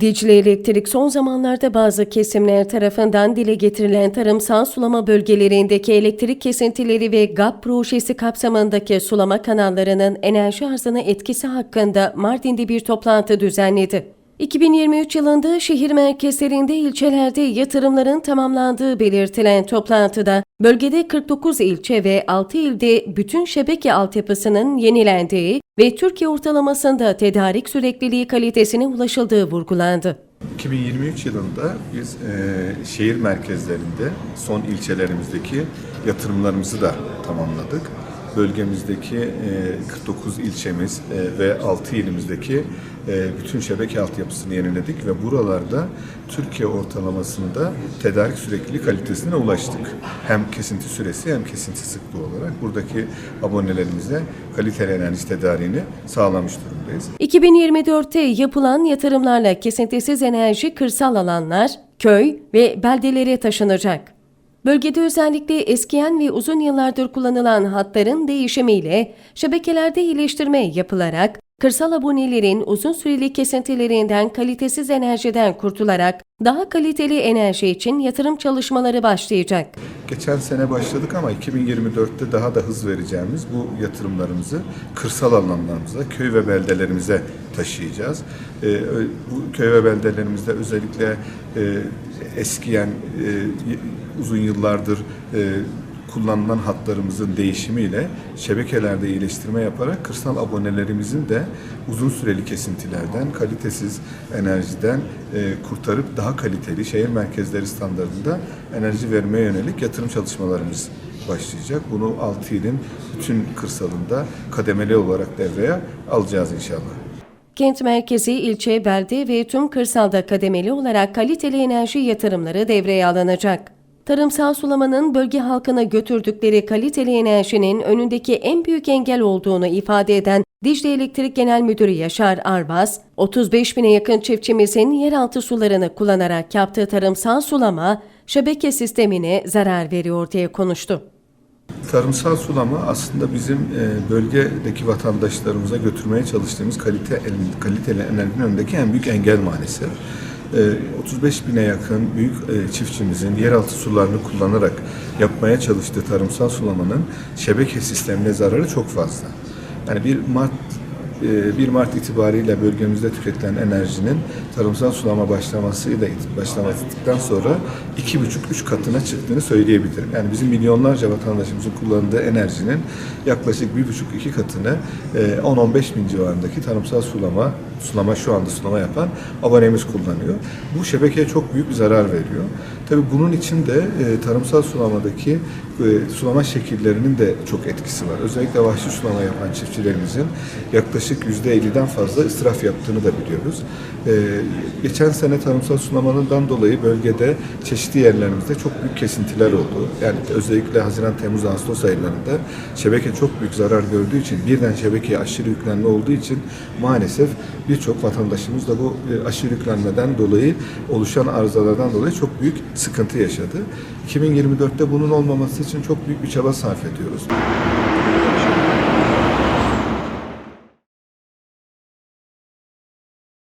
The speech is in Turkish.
Dicle Elektrik son zamanlarda bazı kesimler tarafından dile getirilen tarımsal sulama bölgelerindeki elektrik kesintileri ve GAP projesi kapsamındaki sulama kanallarının enerji arzına etkisi hakkında Mardin'de bir toplantı düzenledi. 2023 yılında şehir merkezlerinde ilçelerde yatırımların tamamlandığı belirtilen toplantıda bölgede 49 ilçe ve 6 ilde bütün şebeke altyapısının yenilendiği ve Türkiye ortalamasında tedarik sürekliliği kalitesine ulaşıldığı vurgulandı. 2023 yılında biz e, şehir merkezlerinde son ilçelerimizdeki yatırımlarımızı da tamamladık. Bölgemizdeki e, 49 ilçemiz e, ve 6 ilimizdeki e, bütün şebeke altyapısını yeniledik ve buralarda Türkiye ortalamasında tedarik sürekli kalitesine ulaştık. Hem kesinti süresi hem kesinti sıklığı olarak buradaki abonelerimize kaliteli enerji tedariğini sağlamış durumdayız. 2024'te yapılan yatırımlarla kesintisiz enerji kırsal alanlar, köy ve beldelere taşınacak. Bölgede özellikle eskiyen ve uzun yıllardır kullanılan hatların değişimiyle şebekelerde iyileştirme yapılarak kırsal abonelerin uzun süreli kesintilerinden kalitesiz enerjiden kurtularak daha kaliteli enerji için yatırım çalışmaları başlayacak. Geçen sene başladık ama 2024'te daha da hız vereceğimiz bu yatırımlarımızı kırsal alanlarımıza, köy ve beldelerimize taşıyacağız. Ee, bu köy ve beldelerimizde özellikle e, eskiyen, e, uzun yıllardır e, kullanılan hatlarımızın değişimiyle şebekelerde iyileştirme yaparak kırsal abonelerimizin de uzun süreli kesintilerden, kalitesiz enerjiden e, kurtarıp daha kaliteli şehir merkezleri standartında enerji vermeye yönelik yatırım çalışmalarımız başlayacak. Bunu 6 ilin bütün kırsalında kademeli olarak devreye alacağız inşallah. Kent merkezi, ilçe, belde ve tüm kırsalda kademeli olarak kaliteli enerji yatırımları devreye alınacak. Tarımsal sulamanın bölge halkına götürdükleri kaliteli enerjinin önündeki en büyük engel olduğunu ifade eden Dicle Elektrik Genel Müdürü Yaşar Arbaz, 35 bine yakın çiftçimizin yeraltı sularını kullanarak yaptığı tarımsal sulama, şebeke sistemine zarar veriyor diye konuştu. Tarımsal sulama aslında bizim e, bölgedeki vatandaşlarımıza götürmeye çalıştığımız kalite kaliteli enerjinin önündeki en büyük engel maalesef. E, 35 bine yakın büyük e, çiftçimizin yeraltı sularını kullanarak yapmaya çalıştığı tarımsal sulamanın şebeke sistemine zararı çok fazla. Yani bir Mart 1 Mart itibariyle bölgemizde tüketilen enerjinin tarımsal sulama başlamasıyla başlamasından sonra 2,5-3 katına çıktığını söyleyebilirim. Yani bizim milyonlarca vatandaşımızın kullandığı enerjinin yaklaşık 1,5-2 katını e, 10-15 bin civarındaki tarımsal sulama, sulama şu anda sulama yapan abonemiz kullanıyor. Bu şebekeye çok büyük bir zarar veriyor. Tabii bunun için de e, tarımsal sulamadaki e, sulama şekillerinin de çok etkisi var. Özellikle vahşi sulama yapan çiftçilerimizin yaklaşık %50'den fazla israf yaptığını da biliyoruz. E, geçen sene tarımsal sulamanından dolayı bölgede çeşitli yerlerimizde çok büyük kesintiler oldu. Yani özellikle Haziran, Temmuz, Ağustos aylarında şebeke çok büyük zarar gördüğü için birden şebekeye aşırı yüklenme olduğu için maalesef birçok vatandaşımız da bu e, aşırı yüklenmeden dolayı oluşan arızalardan dolayı çok büyük sıkıntı yaşadı. 2024'te bunun olmaması için çok büyük bir çaba sarf ediyoruz.